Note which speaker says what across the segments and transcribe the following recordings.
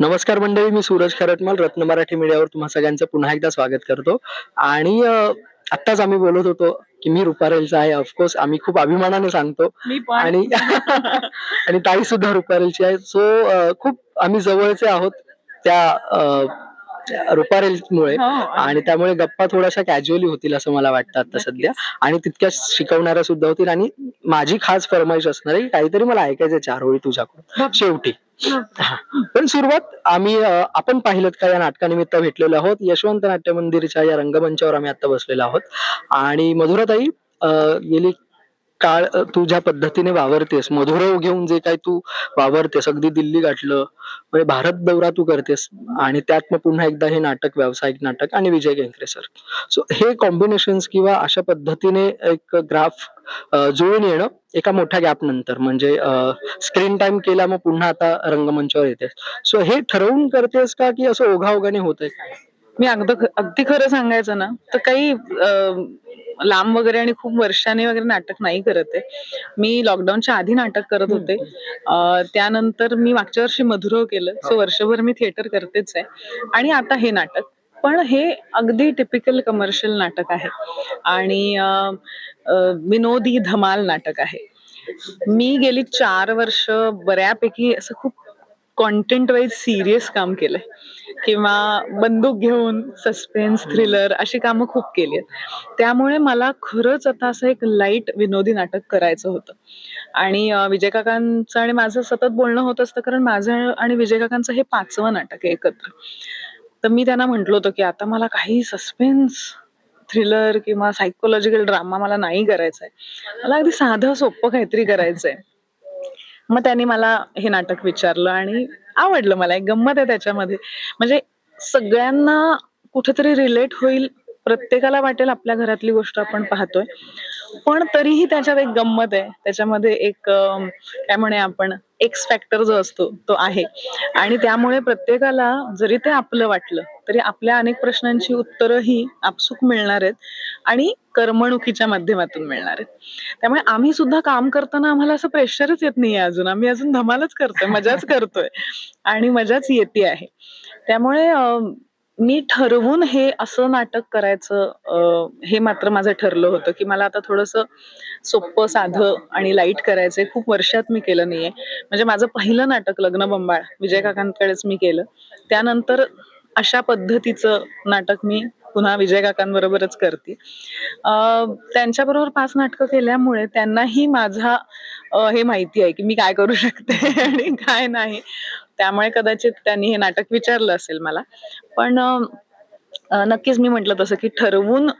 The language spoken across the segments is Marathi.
Speaker 1: नमस्कार मंडळी मी सूरज खरटमाल रत्न मराठी मीडियावर तुम्हा सगळ्यांचं पुन्हा एकदा स्वागत करतो. आणि आत्ताच आम्ही बोलत होतो की मी रुपारेलचा आहे. ऑफकोर्स आम्ही खूप अभिमानाने सांगतो. आणि आणि ताई सुद्धा रुपारेलची आहे. सो खूप आम्ही जवळचे आहोत त्या रुपारेलमुळे.
Speaker 2: हो.
Speaker 1: आणि त्यामुळे गप्पा थोड्याशा कॅज्युअली होतील असं मला वाटतं आता सध्या. आणि तितक्या शिकवणाऱ्या सुद्धा होतील. आणि माझी खास फरमाईश असणार आहे काहीतरी मला ऐकायचं चार ओळी तुझ्याकडून. शेवटी. पण सुरुवात आम्ही आपण पाहिलं का या नाटकानिमित्त भेटलेलो आहोत? यशवंत नाट्य मंदिरच्या या रंगमंचावर आम्ही आता बसलेलो आहोत. आणि मधुराताई गेली काळ तू ज्या पद्धतीने वावरतेस मधुरव घेऊन जे काही तू वावरतेस अगदी दिल्ली गाठलं म्हणजे भारत दौरा तू करतेस आणि त्यात मग पुन्हा एकदा हे नाटक व्यावसायिक नाटक आणि विजय केंकरे सर. सो हे कॉम्बिनेशन किंवा अशा पद्धतीने एक ग्राफ जुळून येणं एका मोठ्या गॅप नंतर म्हणजे स्क्रीन टाइम केला मग पुन्हा आता रंगमंचावर येतेस. सो हे ठरवून करतेस का की असं ओघाओघाने होतंय?
Speaker 2: मी अगदी अगदी खरं सांगायचं ना तर काही लांब वगैरे आणि खूप वर्षाने वगैरे नाटक नाही करत आहे. मी लॉकडाऊनच्या आधी नाटक करत होते. त्यानंतर मी मागच्या वर्षी मधुरव केलं. सो वर्षभर मी थिएटर करतेच आहे. आणि आता हे नाटक पण हे अगदी टिपिकल कमर्शियल नाटक आहे. आणि विनोदी धमाल नाटक आहे. मी गेली चार वर्ष बऱ्यापैकी असं खूप कॉन्टेंट वाईज सिरियस काम केलंय. किंवा बंदूक घेऊन सस्पेन्स थ्रिलर अशी कामं खूप केली आहेत. त्यामुळे मला खरंच आता असं एक लाइट विनोदी नाटक करायचं होतं. आणि विजय काकांचं आणि माझं सतत बोलणं होत असतं कारण माझं आणि विजय काकांचं हे पाचवं नाटक आहे एकत्र. तर मी त्यांना म्हटलं होतं की आता मला काही सस्पेन्स थ्रिलर किंवा सायकोलॉजिकल ड्रामा मला नाही करायचा आहे मला अगदी साधं सोपं काहीतरी करायचं आहे मग त्यांनी मला हे नाटक विचारलं आणि आवडलं मला एक गंमत आहे त्याच्यामध्ये. म्हणजे सगळ्यांना कुठेतरी रिलेट होईल प्रत्येकाला वाटेल आपल्या घरातली गोष्ट आपण पाहतोय. पण तरीही त्याच्यात एक गंमत आहे. त्याच्यामध्ये एक काय म्हणे आपण एक्स फॅक्टर जो असतो तो आहे. आणि त्यामुळे प्रत्येकाला जरी ते आपलं वाटलं तरी आपल्या अनेक प्रश्नांची उत्तरं आपसूक मिळणार आहेत आणि करमणुकीच्या माध्यमातून मिळणार आहेत. त्यामुळे आम्ही सुद्धा काम करताना आम्हाला असं प्रेशरच येत नाहीये अजून. आम्ही अजून धमालच करतोय मजाच करतोय आणि मजाच येते आहे. त्यामुळे मी ठरवून हे असं नाटक करायचं हे मात्र माझं ठरलं होतं की मला आता थोडंसं सोपं साधं आणि लाइट करायचंय. खूप वर्षात मी केलं नाहीये. म्हणजे माझं पहिलं नाटक लग्न बंबाळ विजय काकांकडेच मी केलं. त्यानंतर अशा पद्धतीचं नाटक मी पुन्हा विजय काकांबरोबरच करते त्यांच्याबरोबर पाच नाटकं केल्यामुळे त्यांनाही माझा हे माहिती आहे की मी काय करू शकते आणि काय नाही. त्यामुळे कदाचित त्यांनी हे नाटक विचारलं असेल मला. पण नक्कीच मी म्हटलं तसं की ठरवून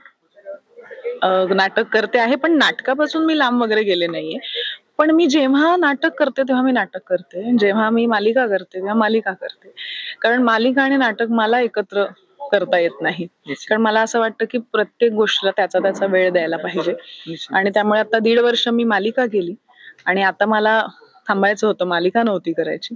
Speaker 2: नाटक करते आहे पण नाटकापासून मी लांब वगैरे गेले नाहीये. पण मी जेव्हा नाटक करते तेव्हा मी नाटक करते. जेव्हा मी मालिका करते तेव्हा मालिका करते. कारण मालिका आणि नाटक मला एकत्र करता येत नाही. कारण मला असं वाटतं की प्रत्येक गोष्टीला त्याचा त्याचा वेळ द्यायला पाहिजे. आणि त्यामुळे आता दीड वर्ष मी मालिका केली. आणि आता मला थांबायचं होतं मालिका नव्हती करायची.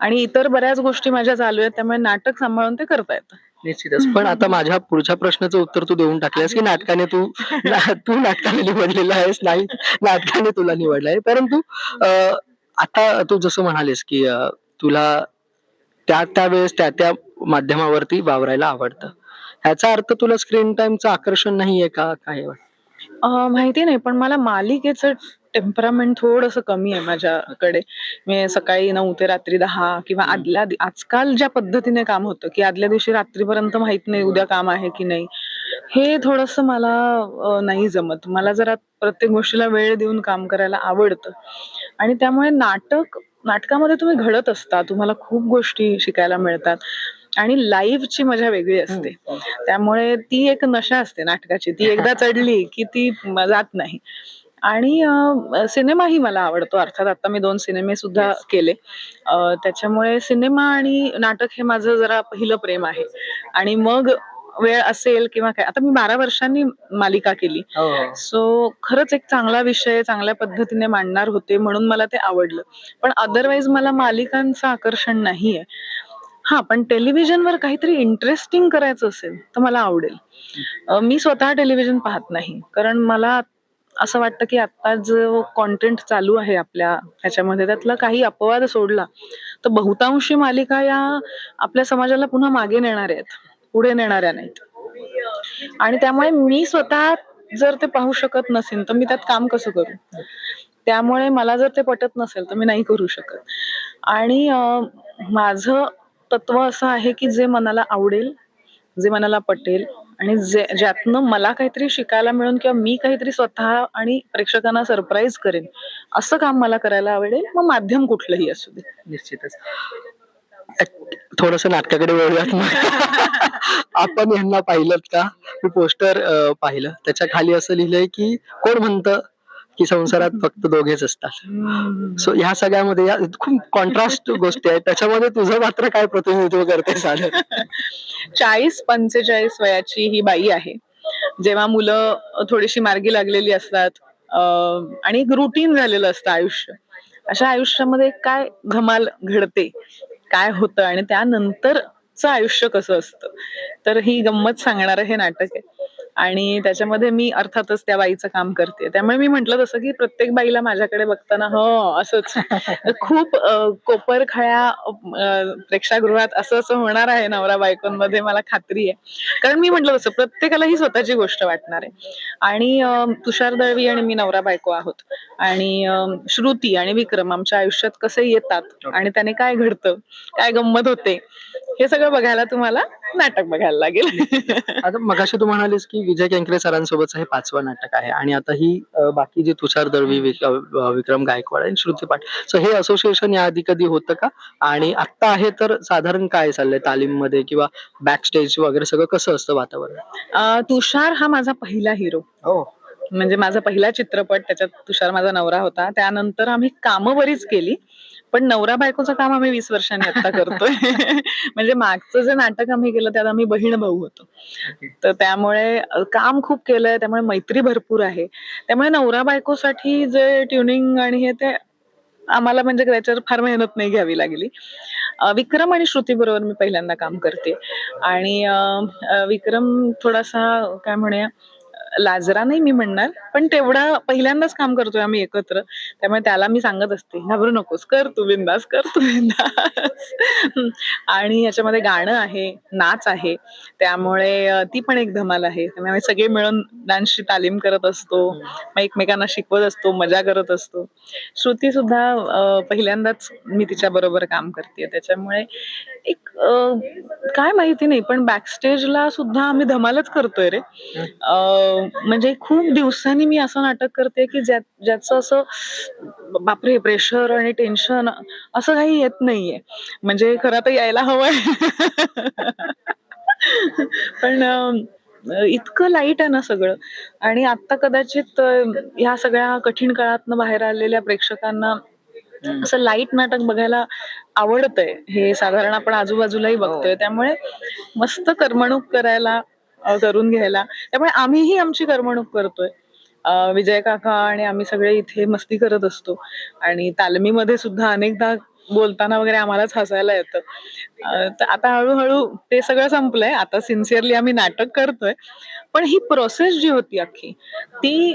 Speaker 2: आणि इतर बऱ्याच गोष्टी माझ्या चालू आहेत त्यामुळे नाटक सांभाळून ते करता येतं.
Speaker 1: निश्चितच. पण आता माझ्या पुढच्या प्रश्नाचं उत्तर तू देऊन टाकलेस की नाटकाने तू ना- तू नाटकाने निवडलेला आहेस? नाही. नाटकाने तुला निवडलं आहे. परंतु आता तू जसं म्हणालीस की तुला त्या त्या वेळेस त्या त्या माध्यमावरती वावरायला आवडतं. ह्याचा अर्थ तुला स्क्रीन टाइमचं आकर्षण नाहीये का? काय
Speaker 2: माहिती नाही पण मला मालिकेचं टेम्परामेंट थोडंसं कमी आहे माझ्याकडे. मी सकाळी नऊ ते रात्री दहा किंवा आदल्या आजकाल ज्या पद्धतीने काम होतं की आदल्या दिवशी रात्रीपर्यंत माहीत नाही उद्या काम आहे की नाही हे थोडंसं मला नाही जमत. मला जरा प्रत्येक गोष्टीला वेळ देऊन काम करायला आवडतं. आणि त्यामुळे नाटक नाटकामध्ये तुम्ही घडत असता तुम्हाला खूप गोष्टी शिकायला मिळतात. आणि लाईव्हची मजा वेगळी असते. त्यामुळे ती एक नशा असते नाटकाची. ती एकदा चढली की ती जात नाही. आणि अं, सिनेमाही मला आवडतो. अर्थात आता मी दोन सिनेमे सुद्धा केले. अं, त्याच्यामुळे सिनेमा आणि नाटक हे माझं जरा पहिलं प्रेम आहे. आणि मग वेळ असेल किंवा काय आता मी बारा वर्षांनी मालिका केली. सो खरंच एक चांगला विषय चांगल्या पद्धतीने मांडणार होते म्हणून मला ते आवडलं. पण अदरवाईज मला मालिकांचं आकर्षण नाहीये. हा पण टेलिव्हिजनवर काहीतरी इंटरेस्टिंग करायचं असेल तर मला आवडेल. अं, मी स्वतः टेलिव्हिजन पाहत नाही. कारण मला असं वाटतं की आता जो कॉन्टेंट चालू आहे आपल्या ह्याच्यामध्ये त्यातला काही अपवाद सोडला तर बहुतांशी मालिका या आपल्या समाजाला पुन्हा मागे नेणाऱ्या आहेत पुढे नेणाऱ्या नाहीत. आणि त्यामुळे मी स्वतः जर ते पाहू शकत नसेल तर मी त्यात काम कसं करू? त्यामुळे मला जर ते पटत नसेल तर मी नाही करू शकत. आणि माझं तत्व असं आहे की जे मनाला आवडेल जे मनाला पटेल आणि जे ज्यातनं मला काहीतरी शिकायला मिळून किंवा मी काहीतरी स्वतः आणि प्रेक्षकांना सरप्राईज करेन असं काम मला करायला आवडेल. मग माध्यम कुठलंही असू दे.
Speaker 1: निश्चितच. थोडस नाटकाकडे वळूयात आपण यांना पाहिलं का? मी पोस्टर पाहिलं. त्याच्याखाली असं लिहिलंय की कोण म्हणतं की संसारात फक्त दोघेच असतात? सो ह्या सगळ्यामध्ये खूप कॉन्ट्रास्ट गोष्टी आहेत. त्याच्यामध्ये तुझं मात्र काय प्रतिनिधित्व करते साधन
Speaker 2: चाळीस पंचेचाळीस वयाची ही बाई आहे. जेव्हा मुलं थोडीशी मार्गी लागलेली असतात आणि एक रुटीन झालेलं असतं आयुष्य. अशा आयुष्यामध्ये काय धमाल घडते काय होतं आणि त्यानंतरचं आयुष्य कसं असतं? तर ही गंमत सांगणारं हे नाटक आहे. आणि त्याच्यामध्ये मी अर्थातच त्या बाईचं काम करते. त्यामुळे मी म्हंटल तसं की प्रत्येक बाईला माझ्याकडे बघताना हो असंच. खूप कोपरखळ्या प्रेक्षागृहात असं असं होणार आहे नवरा बायकोंमध्ये मला खात्री आहे. कारण मी म्हंटल तसं प्रत्येकाला ही स्वतःची गोष्ट वाटणार आहे. आणि तुषार दळवी आणि मी नवरा बायको आहोत. आणि श्रुती आणि विक्रम आमच्या आयुष्यात कसे येतात आणि त्याने काय घडतं काय गंमत होते हे सगळं बघायला तुम्हाला नाटक बघायला लागेल.
Speaker 1: आता मगाशी तू म्हणालीस की विजय केंकरे सरांसोबतचं हे पाचवं नाटक आहे. आणि आता ही बाकी जे तुषार दळवी विक्रम गायकवाड आणि श्रुती पाट. सो हे असोसिएशन याआधी कधी होतं का? आणि आता आहे तर साधारण काय चाललंय? तालीममध्ये किंवा बॅक स्टेज वगैरे सगळं कसं असतं वातावरण?
Speaker 2: तुषार हा माझा पहिला हिरो
Speaker 1: हो.
Speaker 2: म्हणजे माझा पहिला चित्रपट त्याच्यात तुषार माझा नवरा होता. त्यानंतर आम्ही कामं बरीच केली. पण नवरा बायकोचं काम आम्ही वीस वर्षांनी आता करतोय. म्हणजे मागचं जे नाटक आम्ही केलं त्यात आम्ही बहीण भाऊ होतो. तर त्यामुळे काम खूप केलंय त्यामुळे मैत्री भरपूर आहे. त्यामुळे नवरा बायकोसाठी जे ट्युनिंग आणि हे ते आम्हाला म्हणजे त्याच्यावर फार मेहनत नाही घ्यावी लागली. विक्रम आणि श्रुती बरोबर मी पहिल्यांदा काम करते. आणि विक्रम थोडासा काय म्हणूया लाजरा नाही मी म्हणणार पण तेवढा पहिल्यांदाच काम करतोय आम्ही एकत्र. त्यामुळे त्याला मी सांगत असते घाबरू नकोस कर तू बिंदास कर तू बिंदास. आणि याच्यामध्ये गाणं आहे नाच आहे. त्यामुळे ती पण एक धमाल आहे. त्यामुळे आम्ही सगळे मिळून डान्सची तालीम करत असतो मग एकमेकांना शिकवत असतो मजा करत असतो. श्रुती सुद्धा पहिल्यांदाच मी तिच्या बरोबर काम करते त्याच्यामुळे एक काय माहिती नाही पण बॅकस्टेजला सुद्धा आम्ही धमालच करतोय रे. म्हणजे खूप दिवसांनी मी असं नाटक करते की ज्या ज्याचं असं बापरे प्रेशर आणि टेन्शन असं काही येत नाहीये. म्हणजे खरं तर यायला हवंय. पण इतकं लाइट आहे ना सगळं. आणि आता कदाचित ह्या सगळ्या कठीण काळातनं बाहेर आलेल्या प्रेक्षकांना असं लाइट नाटक बघायला आवडतंय. हे साधारण आपण आजूबाजूलाही बघतोय. त्यामुळे मस्त करमणूक करायला करून घ्यायला. त्यामुळे आम्हीही आमची करमणूक करतोय. विजय काका आणि आम्ही सगळे इथे मस्ती करत असतो. आणि तालमीमध्ये सुद्धा अनेकदा बोलताना वगैरे आम्हालाच हसायला येतं. तर आता हळूहळू ते सगळं संपलंय. आता सिन्सिअरली आम्ही नाटक करतोय. पण ही प्रोसेस जी होती अख्खी ती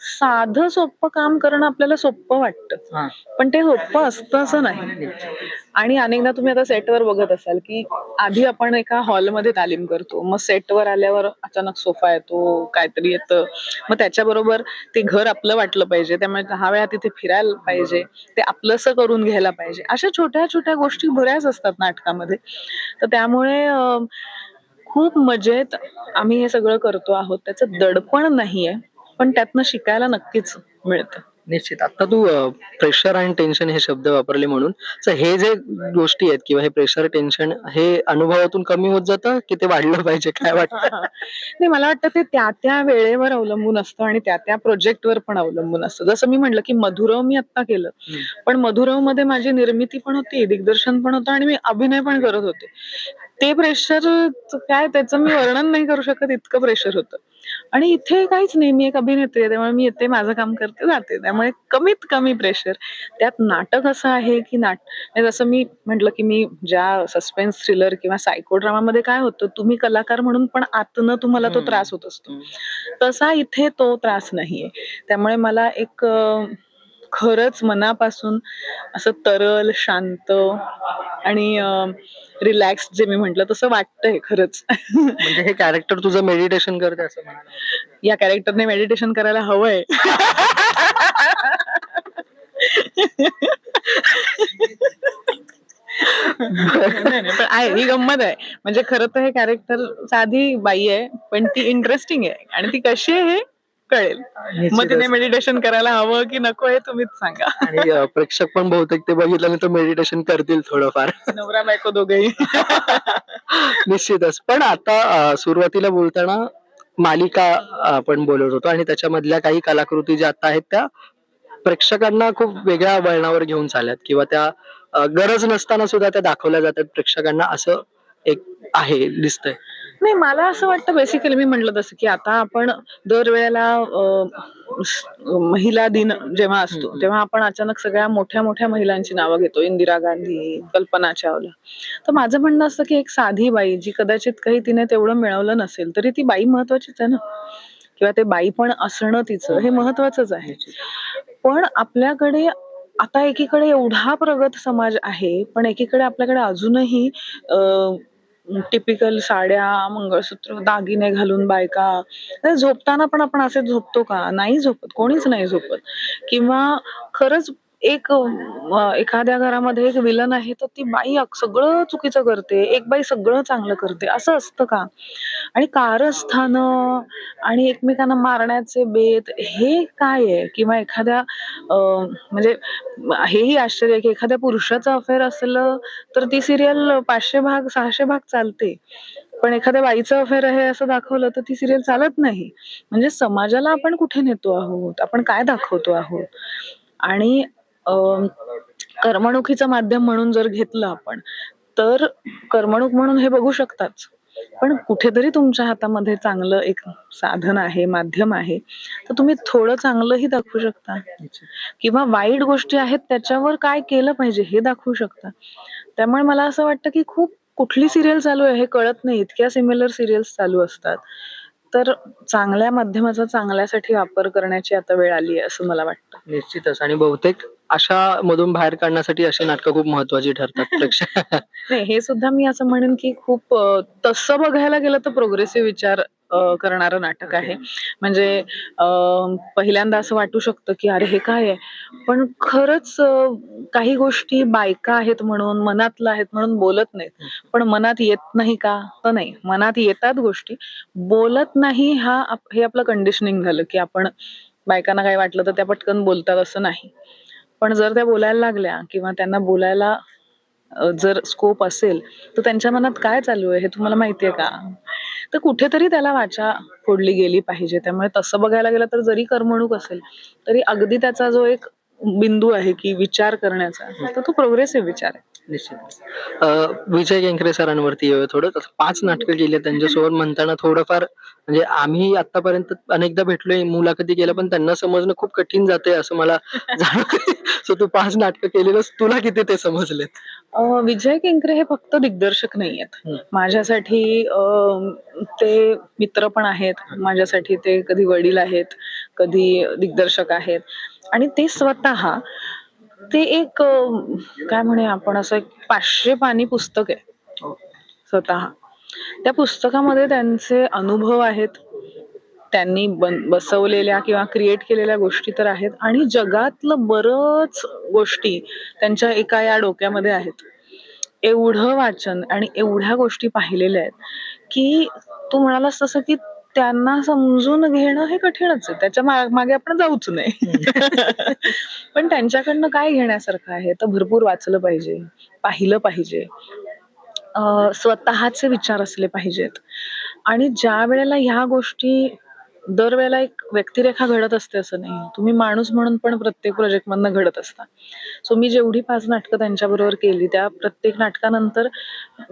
Speaker 2: साधं सोपं काम करणं आपल्याला सोपं वाटतं. पण ते सोपं असतं असं नाही. आणि अनेकदा तुम्ही आता सेटवर बघत असाल की आधी आपण एका हॉलमध्ये तालीम करतो. मग सेटवर आल्यावर अचानक सोफा येतो काहीतरी येतं. मग त्याच्याबरोबर ते घर आपलं वाटलं पाहिजे. त्यामुळे दहा वेळा तिथे फिरायला पाहिजे. ते आपलंसं करून घ्यायला पाहिजे. अशा छोट्या छोट्या गोष्टी बऱ्याच असतात नाटकामध्ये. तर त्यामुळे खूप मजेत आम्ही हे सगळं करतो आहोत. त्याचं दडपण नाहीये. पण त्यातनं शिकायला नक्कीच मिळतं.
Speaker 1: निश्चित. आता तू प्रेशर आणि टेन्शन हे शब्द वापरले म्हणून. तर हे जे गोष्टी आहेत किंवा हे प्रेशर टेन्शन हे अनुभवातून कमी होत जातं की ते वाढलं पाहिजे? काय वाटतं?
Speaker 2: नाही मला वाटतं ते त्या त्या वेळेवर अवलंबून असतं आणि त्या त्या प्रोजेक्टवर पण अवलंबून असतं. जसं मी म्हटलं की मधुरव मी आत्ता केलं. पण मधुरवमध्ये माझी निर्मिती पण होती दिग्दर्शन पण होतं आणि मी अभिनय पण करत होते. ते प्रेशर काय त्याचं मी वर्णन नाही करू शकत इतकं प्रेशर होतं. आणि इथे काहीच नाही मी एक अभिनेत्री आहे त्यामुळे मी येते माझं काम करते जाते. त्यामुळे कमीत कमी प्रेशर त्यात नाटक असं आहे की नाट जसं मी म्हटलं की मी ज्या सस्पेन्स थ्रिलर किंवा सायको ड्रामामध्ये काय होतं तुम्ही कलाकार म्हणून पण आतनं तुम्हाला तो. त्रास होत असतो. तसा इथे तो त्रास नाहीये. त्यामुळे मला एक खरंच मनापासून असं तरल शांत आणि रिलॅक्स जे मी म्हंटल तसं वाटतंय खरंच.
Speaker 1: म्हणजे हे कॅरेक्टर तुझं मेडिटेशन करते असं
Speaker 2: या कॅरेक्टरने मेडिटेशन करायला हवंय. आहे ही गंमत आहे. म्हणजे खरं तर हे कॅरेक्टर साधी बाई आहे पण ती इंटरेस्टिंग आहे. आणि ती कशी आहे हे कळेल. मग तिने मेडिटेशन करायला हवं की नको हे तुम्हीच सांगा.
Speaker 1: आणि अं, प्रेक्षक पण बहुतेक ते बघितल्यानंतर मेडिटेशन करतील थोडंफार.
Speaker 2: नवरा बायको दोघेही.
Speaker 1: निश्चितच. पण आता अं, सुरुवातीला बोलताना मालिका आपण बोलत होतो आणि त्याच्यामधल्या काही कलाकृती ज्या आता आहेत त्या प्रेक्षकांना खूप वेगळ्या वळणावर घेऊन चालल्यात किंवा त्या अं, गरज नसताना सुद्धा त्या दाखवल्या जातात प्रेक्षकांना असं एक आहे दिसतंय.
Speaker 2: नाही मला असं वाटतं बेसिकली मी म्हटलं तसं की आता आपण दरवेळेला महिला दिन जेव्हा असतो. तेव्हा आपण अचानक सगळ्या मोठ्या मोठ्या महिलांची नावं घेतो. इंदिरा गांधी कल्पना चावला तर माझं म्हणणं असतं की एक साधी बाई जी कदाचित काही तिने तेवढं मिळवलं नसेल तरी ती बाई महत्वाचीच आहे ना? किंवा ते बाई पण असणं तिचं हे महत्वाचंच आहे. पण आपल्याकडे आता एकीकडे एवढा प्रगत समाज आहे पण एकीकडे आपल्याकडे अजूनही टिपिकल साड्या मंगळसूत्र दागिने घालून बायका. झोपताना पण आपण असे झोपतो का? नाही झोपत. कोणीच नाही झोपत. किंवा खरंच एक एखाद्या घरामध्ये एक विलन आहे तर ती बाई सगळं चुकीचं करते. एक बाई सगळं चांगलं करते. असं असतं का? आणि कारस्थानं आणि एकमेकांना मारण्याचे बेत हे काय आहे? किंवा एखाद्या म्हणजे हेही आश्चर्य की एखाद्या पुरुषाचं अफेअर असलं तर ती सिरियल पाचशे भाग सहाशे भाग चालते. पण एखाद्या बाईचं अफेअर आहे असं दाखवलं तर ती सिरियल चालत नाही. म्हणजे समाजाला आपण कुठे नेतो आहोत? आपण काय दाखवतो आहोत? आणि करमणुकीचं माध्यम म्हणून जर घेतलं आपण तर करमणूक म्हणून हे बघू शकताच पण कुठेतरी तुमच्या हातामध्ये चांगलं एक साधन आहे माध्यम आहे तर तुम्ही थोडं चांगलंही दाखवू शकता. किंवा वाईट गोष्टी आहेत त्याच्यावर काय केलं पाहिजे हे दाखवू शकता. त्यामुळे मला असं वाटतं की खूप कुठली सिरियल चालू आहे हे कळत नाही. इतक्या सिमिलर सिरियल्स चालू असतात. तर चांगल्या माध्यमाचा चांगल्यासाठी वापर करण्याची आता वेळ आली आहे असं मला वाटतं.
Speaker 1: निश्चितच. आणि बहुतेक अशा मधून बाहेर काढण्यासाठी अशी नाटकं खूप महत्वाची ठरतात. प्रेक्षक.
Speaker 2: नाही हे सुद्धा मी असं म्हणेन की खूप तसं बघायला गेलं तर प्रोग्रेसिव्ह विचार करणारं नाटक आहे. म्हणजे पहिल्यांदा असं वाटू शकतं की अरे हे काय आहे? पण खरंच काही गोष्टी बायका आहेत म्हणून मनातल्या आहेत म्हणून बोलत नाहीत. पण मनात येत नाही का? तर नाही. मनात येतात गोष्टी. बोलत नाही हा हे आपलं कंडिशनिंग झालं की आपण बायकांना काय वाटलं तर त्या पटकन बोलतात असं नाही. पण जर त्या बोलायला लागल्या किंवा त्यांना बोलायला जर स्कोप असेल तर त्यांच्या मनात काय चालू आहे हे तुम्हाला माहितीये का? तर कुठेतरी त्याला वाचा फोडली गेली पाहिजे. त्यामुळे तसं बघायला गेलं तर जरी करमणूक असेल तरी अगदी त्याचा जो एक बिंदू आहे की विचार करण्याचा तर तो प्रोग्रेसिव्ह विचार आहे.
Speaker 1: निश्चित विजय केंकरे सरांवरती येऊया थोडं. तसं पाच नाटकं केली त्यांच्यासोबत. म्हणताना थोडंफार म्हणजे आम्ही आतापर्यंत अनेकदा भेटलोय मुलाखती केल्या पण त्यांना समजणं खूप कठीण जाते असं मला सो तू पाच नाटकं केलेलंस. तुला किती ते समजलेत?
Speaker 2: अ, विजय केंकरे हे फक्त दिग्दर्शक नाही. आहेत माझ्यासाठी ते मित्र पण आहेत. माझ्यासाठी ते कधी वडील आहेत कधी दिग्दर्शक आहेत. आणि ते स्वतः ते एक काय म्हणे आपण असं एक पाचशे पानी पुस्तक आहे. स्वतः. त्या पुस्तकामध्ये त्यांचे अनुभव आहेत. त्यांनी बन बसवलेल्या किंवा क्रिएट केलेल्या गोष्टी तर आहेत आणि जगातलं बरंच गोष्टी त्यांच्या एका या डोक्यामध्ये आहेत. एवढं वाचन आणि एवढ्या गोष्टी पाहिलेल्या आहेत की तू म्हणालास तसं की त्यांना समजून घेणं हे कठीणच आहे. त्याच्यामागे आपण जाऊच नाही. पण त्यांच्याकडनं काय घेण्यासारखं आहे? तर भरपूर वाचलं पाहिजे पाहिलं पाहिजे. स्वतःचे विचार असले पाहिजेत. आणि ज्या वेळेला ह्या गोष्टी दरवेळेला एक व्यक्तिरेखा घडत असते असं नाही. तुम्ही माणूस म्हणून पण प्रत्येक प्रोजेक्ट मधनं घडत असता. सो मी जेवढी पाच नाटकं त्यांच्याबरोबर केली त्या प्रत्येक नाटकानंतर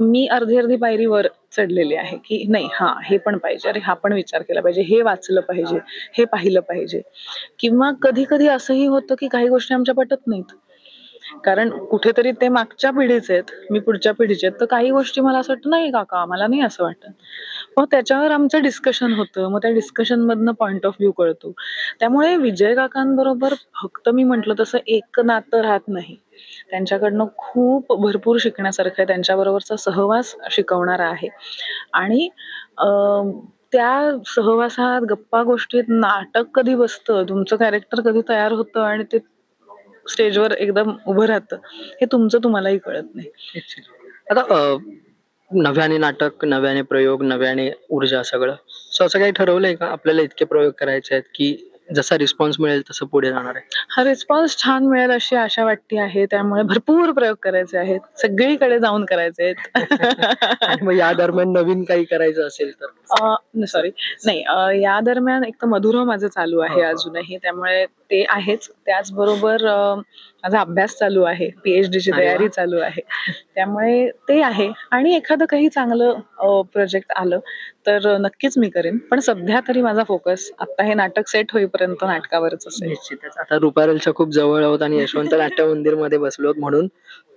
Speaker 2: मी अर्धी अर्धी पायरी वर चढलेली आहे की नाही हा हे पण पाहिजे अरे हा पण विचार केला पाहिजे हे वाचलं पाहिजे हे पाहिलं पाहिजे. किंवा कधी कधी असंही होतं की काही गोष्टी आमच्या पटत नाहीत. कारण कुठेतरी ते मागच्या पिढीचे आहेत मी पुढच्या पिढीचे आहेत तर काही गोष्टी मला असं वाटतं नाही काका मला नाही असं वाटत. मग त्याच्यावर आमचं डिस्कशन होतं. मग त्या डिस्कशन मधनं पॉइंट ऑफ व्ह्यू कळतो. त्यामुळे विजय काकांबरोबर फक्त मी म्हंटल तसं एक नातं राहत नाही. त्यांच्याकडनं खूप भरपूर शिकण्यासारखं आहे. त्यांच्याबरोबरचा सहवास शिकवणारा आहे. आणि त्या सहवासात गप्पा गोष्टीत नाटक कधी बसतं तुमचं कॅरेक्टर कधी तयार होतं आणि ते स्टेजवर एकदम उभं राहतं हे तुमचं तुम्हालाही कळत नाही.
Speaker 1: आता नव्याने नाटक नव्याने प्रयोग नव्याने ऊर्जा सगळं. सो असं काही ठरवलंय का? आपल्याला इतके प्रयोग करायचे आहेत की जसा रिस्पॉन्स मिळेल तसं पुढे जाणार आहे.
Speaker 2: हा रिस्पॉन्स छान मिळेल अशी आशा वाटते आहे. त्यामुळे भरपूर प्रयोग करायचे आहेत. सगळीकडे जाऊन करायचे आहेत.
Speaker 1: मग या दरम्यान नवीन काही करायचं असेल तर?
Speaker 2: सॉरी नाही या दरम्यान एक तर मधुर माझं चालू आहे. अजूनही. त्यामुळे ते आहेच. त्याचबरोबर माझा अभ्यास चालू आहे पीएचडी ची
Speaker 1: अरे वा.
Speaker 2: तयारी चालू आहे. त्यामुळे ते आहे. आणि एखादं काही चांगलं प्रोजेक्ट आलं तर नक्कीच मी करेन. पण सध्या तरी माझा फोकस आता हे नाटक सेट होईपर्यंत नाटकावरच असेल.
Speaker 1: निश्चितच. आता रुपारेलच्या खूप जवळ आहोत आणि यशवंत नाट्य मंदिरमध्ये बसलो म्हणून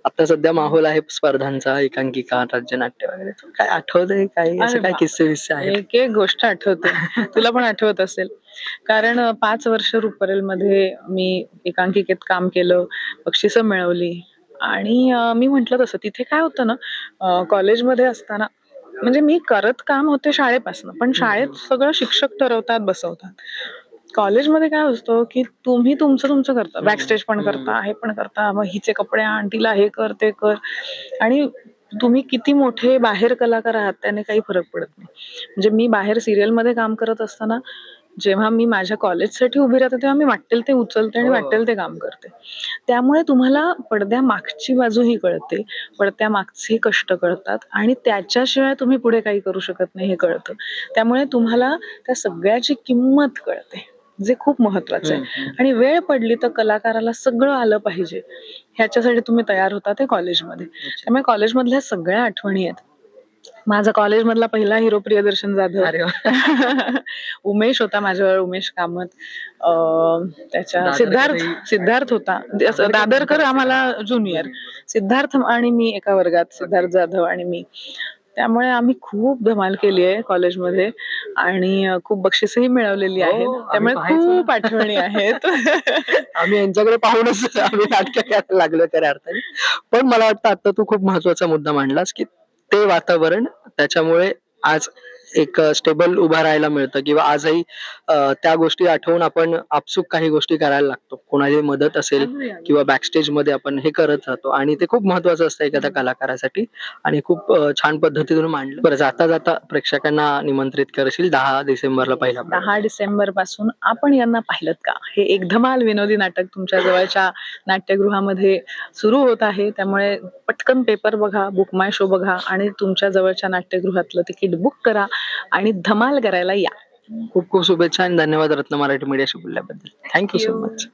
Speaker 1: आता सध्या माहोल आहे स्पर्धांचा एकांकिका राज्य नाट्य वगैरे काय आठवतंय काही?
Speaker 2: अरे
Speaker 1: असं काय
Speaker 2: वा.
Speaker 1: किस्से विस्से आहेत?
Speaker 2: एक एक गोष्ट आठवते. तुला पण आठवत असेल. कारण पाच वर्ष रुपरेलमध्ये मी एकांकिकेत काम केलं बक्षिसं मिळवली. आणि अं, मी म्हंटल तसं तिथे काय होतं ना अं, कॉलेजमध्ये असताना म्हणजे मी करत काम होते शाळेपासून पण शाळेत सगळं शिक्षक ठरवतात बसवतात. कॉलेजमध्ये काय असतं की तुम्ही तुमचं तुमचं करता बॅकस्टेज पण करता हे पण करता मग हिचे कपडे आण तिला हे कर ते कर. आणि तुम्ही किती मोठे बाहेर कलाकार आहात त्याने काही फरक पडत नाही. म्हणजे मी बाहेर सिरियलमध्ये काम करत असताना जेव्हा मी माझ्या कॉलेजसाठी उभी राहते तेव्हा मी वाटेल ते उचलते आणि
Speaker 1: हो.
Speaker 2: वाटेल ते काम करते. त्यामुळे तुम्हाला पडद्या मागची बाजूही कळते पडद्या मागचे कष्ट कळतात आणि त्याच्याशिवाय तुम्ही पुढे काही करू शकत नाही हे कळतं. त्यामुळे तुम्हाला त्या सगळ्याची किंमत कळते. जे खूप महत्वाचं आहे. आणि वेळ पडली तर कलाकाराला सगळं आलं पाहिजे. ह्याच्यासाठी तुम्ही तयार होता ते कॉलेजमध्ये. त्यामुळे कॉलेजमधल्या सगळ्या आठवणी आहेत. माझा कॉलेजमधला पहिला हिरो प्रियदर्शन जाधव. उमेश होता माझ्यावर उमेश कामत. त्याच्या सिद्धार्थ सिद्धार्थ होता.
Speaker 1: दादरकर.
Speaker 2: आम्हाला ज्युनियर सिद्धार्थ आणि मी एका वर्गात सिद्धार्थ जाधव आणि मी. त्यामुळे आम्ही खूप धमाल केली आहे कॉलेजमध्ये आणि खूप बक्षिसही मिळवलेली
Speaker 1: हो,
Speaker 2: आहेत. त्यामुळे. खूप आठवणी आहेत.
Speaker 1: आम्ही यांच्याकडे पाहूनच आम्ही नाटक करायला लागलो खऱ्या अर्थाने. पण मला वाटतं आता तू खूप महत्त्वाचा मुद्दा मांडलास की ते वातावरण त्याच्यामुळे आज एक स्टेबल उभा राहायला मिळतं किंवा आजही त्या गोष्टी आठवून आपण आपसूक काही गोष्टी करायला लागतो. कोणाची मदत असेल किंवा बॅकस्टेजमध्ये आपण हे करत राहतो आणि ते खूप महत्वाचं असतं एखाद्या कलाकारासाठी आणि खूप छान पद्धतीतून मांडलं. बरं जाता जाता प्रेक्षकांना निमंत्रित करशील दहा डिसेंबरला पहिला.
Speaker 2: दहा डिसेंबरपासून आपण यांना पाहिलं का? हे एक धमाल विनोदी नाटक तुमच्या जवळच्या नाट्यगृहामध्ये सुरू होत आहे. त्यामुळे पटकन पेपर बघा बुक माय शो बघा आणि तुमच्या जवळच्या नाट्यगृहातलं तिकीट बुक करा. आणि धमाल करायला या.
Speaker 1: खूप खूप शुभेच्छा आणि धन्यवाद रत्न मराठी मीडियाशी बोलल्याबद्दल. Thank you so much